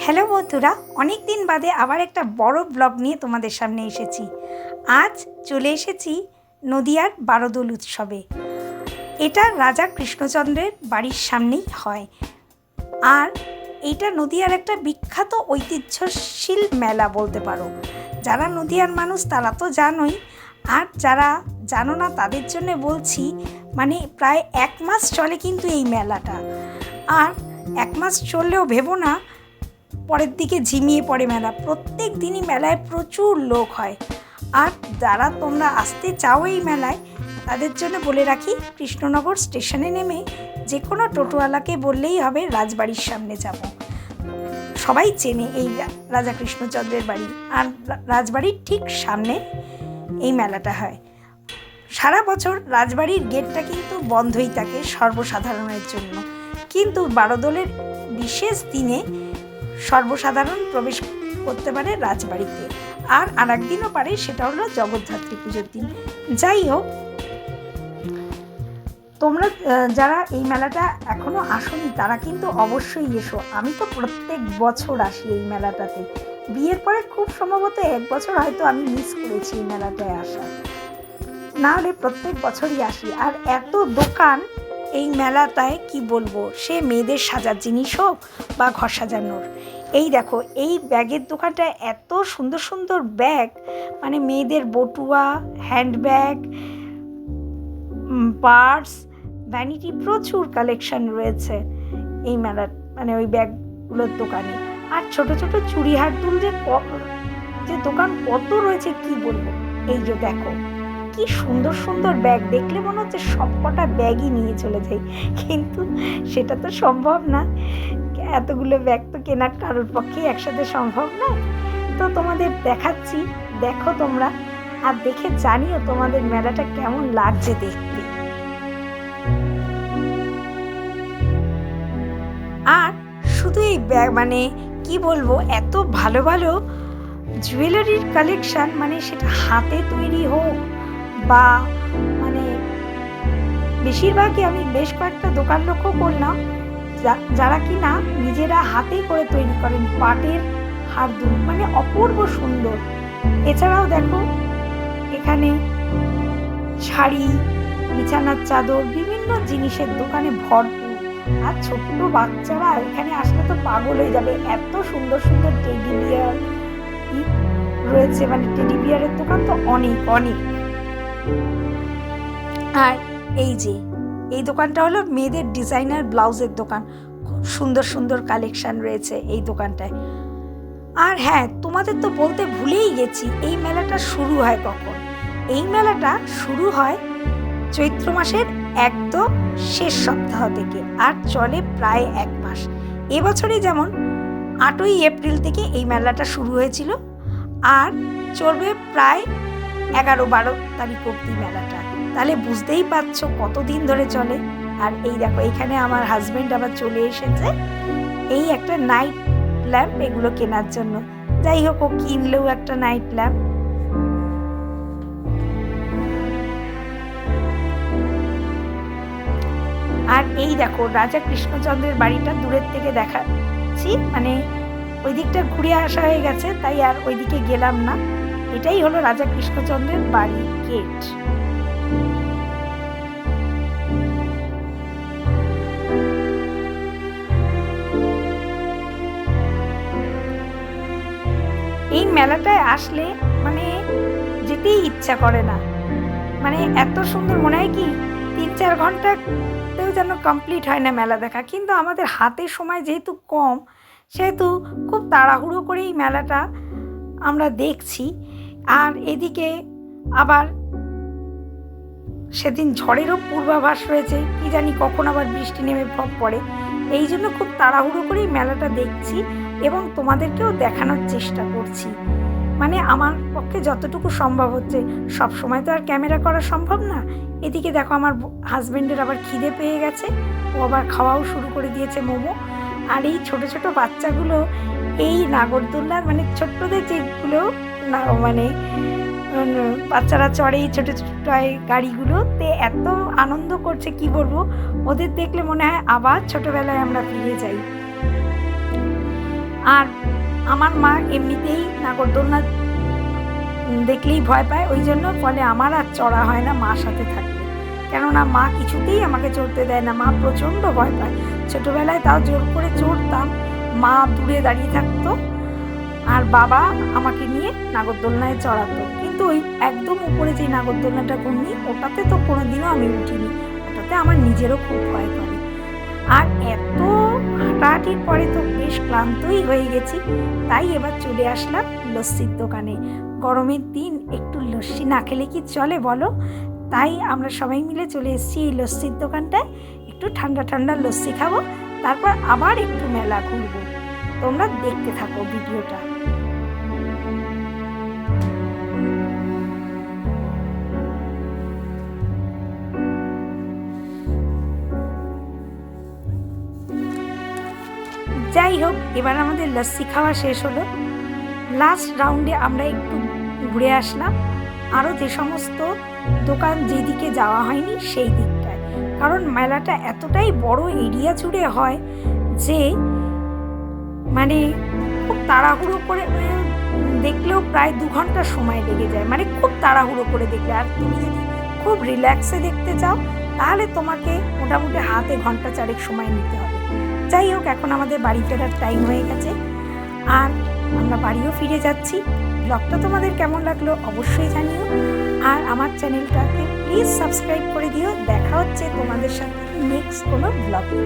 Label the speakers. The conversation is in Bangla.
Speaker 1: হ্যালো বন্ধুরা অনেক দিন বাদে আবার একটা বড় ব্লগ নিয়ে তোমাদের সামনে এসেছি। আজ চলে এসেছি নদিয়ার বারোদোল উৎসবে। এটা রাজা কৃষ্ণচন্দ্রের বাড়ির সামনেই হয়। আর এইটা নদিয়ার একটা বিখ্যাত ঐতিহ্যশীল মেলা বলতে পারো। যারা নদিয়ার মানুষ, তারা তো জানোই। আর যারা জানো না, তাদের জন্য বলছি মানে প্রায় এক মাস চলে কিন্তু এই মেলাটা। আর এক মাস চললেও ভেবো না পরের দিকে ঝিমিয়ে পড়ে মেলা। প্রত্যেক দিনই মেলায় প্রচুর লোক হয়। আর যারা তোমরা আসতে চাও এই মেলায়, তাদের জন্য বলে রাখি, কৃষ্ণনগর স্টেশনে নেমে যে কোনো টোটোওয়ালাকে বললেই হবে, রাজবাড়ির সামনে যাব। সবাই চেনে এই রাজা কৃষ্ণচন্দ্রের বাড়ি। আর রাজবাড়ির ঠিক সামনে এই মেলাটা হয়। সারা বছর রাজবাড়ির গেটটা কিন্তু বন্ধই থাকে সর্বসাধারণের জন্য। কিন্তু বারোদলের বিশেষ দিনে সর্বসাধারণ প্রবেশ করতে পারে রাজবাড়িতে। আর আর একদিনও পারে, সেটা হলো জগদ্ধাত্রী পুজোর দিন। যাই হোক, তোমরা যারা এই মেলাটা এখনও আসোনি, তারা কিন্তু অবশ্যই এসো। আমি তো প্রত্যেক বছর আসি এই মেলাটাতে। বিয়ের পরে খুব সম্ভবত এক বছর হয়তো আমি মিস করেছি এই মেলাটায় আসা। না হলে প্রত্যেক বছরই আসি। আর এত দোকান এই মেলাটায় কি বলব? সে মেয়েদের সাজার জিনিস হোক বা ঘর সাজানোর। এই দেখো, এই ব্যাগের দোকানটা এত সুন্দর সুন্দর ব্যাগ মানে মেয়েদের বটুয়া, হ্যান্ডব্যাগ পার্স ভ্যানিটি প্রচুর কালেকশন রয়েছে এই মেলার মানে ওই ব্যাগগুলোর দোকানে। আর ছোট ছোট চুড়ি হার দুল যে যে দোকান কত রয়েছে কি বলব? এই যে দেখো। কি সুন্দর সুন্দর ব্যাগ। দেখলে মনে হচ্ছে সবকটা ব্যাগই নিয়ে চলে যাই। কিন্তু সেটা তো সম্ভব না। এতগুলো ব্যাগ তো কেনার কারোর পক্ষেই একসাথে সম্ভব না তো তোমাদের দেখাচ্ছি, দেখো তোমরা। আর দেখে জানিও তোমাদের মেলাটা কেমন লাগছে দেখতে। আর শুধু এই ব্যাগ মানে কি বলব, এত ভালো ভালো জুয়েলারির কালেকশন মানে সেটা হাতে তৈরি হোক বা মানে বেশিরভাগই আমি বেশ কয়েকটা দোকান লক্ষ্য করলাম যারা কি না নিজেরা হাতেই করে তৈরি করেন, পাটের হারদুল মানে অপূর্ব সুন্দর। এছাড়াও দেখো, এখানে শাড়ি, বিছানার চাদর, বিভিন্ন জিনিসের দোকানে ভরপুর। আর ছোট্ট বাচ্চারা এখানে আসলে তো পাগল হয়ে যাবে। এত সুন্দর সুন্দর টেডি বিয়ার রয়েছে মানে টেডি বিয়ারের দোকান তো অনেক অনেক। আর এই যে, এই দোকানটা হলো মেয়েদের ডিজাইনার ব্লাউজের দোকান। খুব সুন্দর সুন্দর কালেকশন রয়েছে এই দোকানটায়। আর হ্যাঁ তোমাদের তো বলতে ভুলেই গেছি, এই মেলাটা শুরু হয় কখন? এই মেলাটা শুরু হয় চৈত্র মাসের একদম শেষ সপ্তাহ থেকে আর চলে প্রায় এক মাস। এবছরে যেমন আটই এপ্রিল থেকে এই মেলাটা শুরু হয়েছিল, আর চলবে প্রায় এগারো বারো তারিখ অব্দি মেলাটা। তাহলে বুঝতেই পারছ কতদিন ধরে চলে। আর এই দেখো, এখানে আমার হাজবেন্ড আবার চলে এসেছে। এই একটা নাইট ল্যাম্প এগুলো কেনার জন্য। যাই হোক, ও কিনলেও একটা নাইট ল্যাম্প আর এই দেখো, রাজা কৃষ্ণচন্দ্রের বাড়িটা দূরের থেকে দেখাচ্ছি। মানে ওই দিকটা ঘুরে আসা হয়ে গেছে, তাই আর ওইদিকে গেলাম না। এটাই হলো রাজা কৃষ্ণচন্দ্রের বাড়ি গেট। এই মেলাটায় আসলে মানে যেতেই ইচ্ছা করে না। মানে এত সুন্দর মনে হয় কি, তিন চার ঘন্টাতেও যেন কমপ্লিট হয় না মেলা দেখা। কিন্তু আমাদের হাতে সময় যেহেতু কম, সেহেতু খুব তাড়াহুড়ো করে এই মেলাটা আমরা দেখছি। আর এদিকে আবার সেদিন ঝড়েরও পূর্বাভাস রয়েছে, কি জানি কখন আবার বৃষ্টি নেমে প- পড়ে। এই জন্য খুব তাড়াহুড়ো করেই মেলাটা দেখছি এবং তোমাদেরকেও দেখানোর চেষ্টা করছি। মানে আমার পক্ষে যতটুকু সম্ভব হচ্ছে, সব সময় তো আর ক্যামেরা করা সম্ভব না। এদিকে দেখো আমার হাজবেন্ডের আবার খিদে পেয়ে গেছে, ও আবার খাওয়াও শুরু করে দিয়েছে মোমো। আর এই ছোট ছোট বাচ্চাগুলো, এই নাগরদোল্লার মানে ছোট্টদের যেগুলো না মানে বাচ্চারা চড়ে ছোট ছোট টয় গাড়িগুলোতে এত আনন্দ করছে, কি বলব? ওদের দেখলে মনে হয় আবার ছোটোবেলায় আমরা ফিরে যাই। আর আমার মা এমনিতেই নাগরদোলনা দেখলেই ভয় পায়, ওই জন্য ফলে আমার আর চড়া হয় না মার সাথে থাকে কেননা মা কিছুতেই আমাকে চড়তে দেয় না, মা প্রচণ্ড ভয় পায়। ছোটোবেলায় তাও জোর করে চড়তাম, মা দূরে দাঁড়িয়ে থাকতো আর বাবা আমাকে নিয়ে নাগরদোলনায় চড়াতো। কিন্তু ওই একদম উপরে যে নাগরদোলনাটা ঘুরনি ওটাতে তো কোনোদিনও আমি উঠিনি। ওটাতে আমার নিজেরও খুব ভয় করে। আর এত হাঁটাহাঁটির পরে তো বেশ ক্লান্তই হয়ে গেছি। তাই এবার চলে আসলাম লস্যির দোকানে। গরমের দিন একটু লস্যি না খেলে কি চলে বলো? তাই আমরা সবাই মিলে চলে এসেছি এই লস্যির দোকানটায়। একটু ঠান্ডা ঠান্ডা লস্যি খাব, তারপর আবার একটু মেলা ঘুরবো। তোমরা দেখতে থাকো ভিডিওটা। যাই হোক, এবার আমাদের লস্যি খাওয়া শেষ হলো। লাস্ট রাউন্ডে আমরা একটু ঘুরে আসলাম। আরও যে সমস্ত দোকান যেদিকে যাওয়া হয়নি, সেই দিকটায়। কারণ মেলাটা এতটাই বড় এরিয়া জুড়ে হয় যে মানে খুব তাড়াহুড়ো করে দেখলেও প্রায় দু ঘণ্টা সময় লেগে যায়। মানে খুব তাড়াহুড়ো করে দেখলে। আর তুমি যদি খুব রিল্যাক্সে দেখতে চাও, তাহলে তোমাকে মোটামুটি হাতে ঘণ্টা চারেক সময় নিতে হবে। যাই হোক, এখন আমাদের বাড়ি ফেরার টাইম হয়ে গেছে। আর আমরা বাড়িও ফিরে যাচ্ছি। ব্লগটা তোমাদের কেমন লাগল অবশ্যই জানিও। আর আমার চ্যানেলটাকে প্লিজ সাবস্ক্রাইব করে দিও। দেখা হচ্ছে তোমাদের সাথে নেক্সট কোনো ব্লগে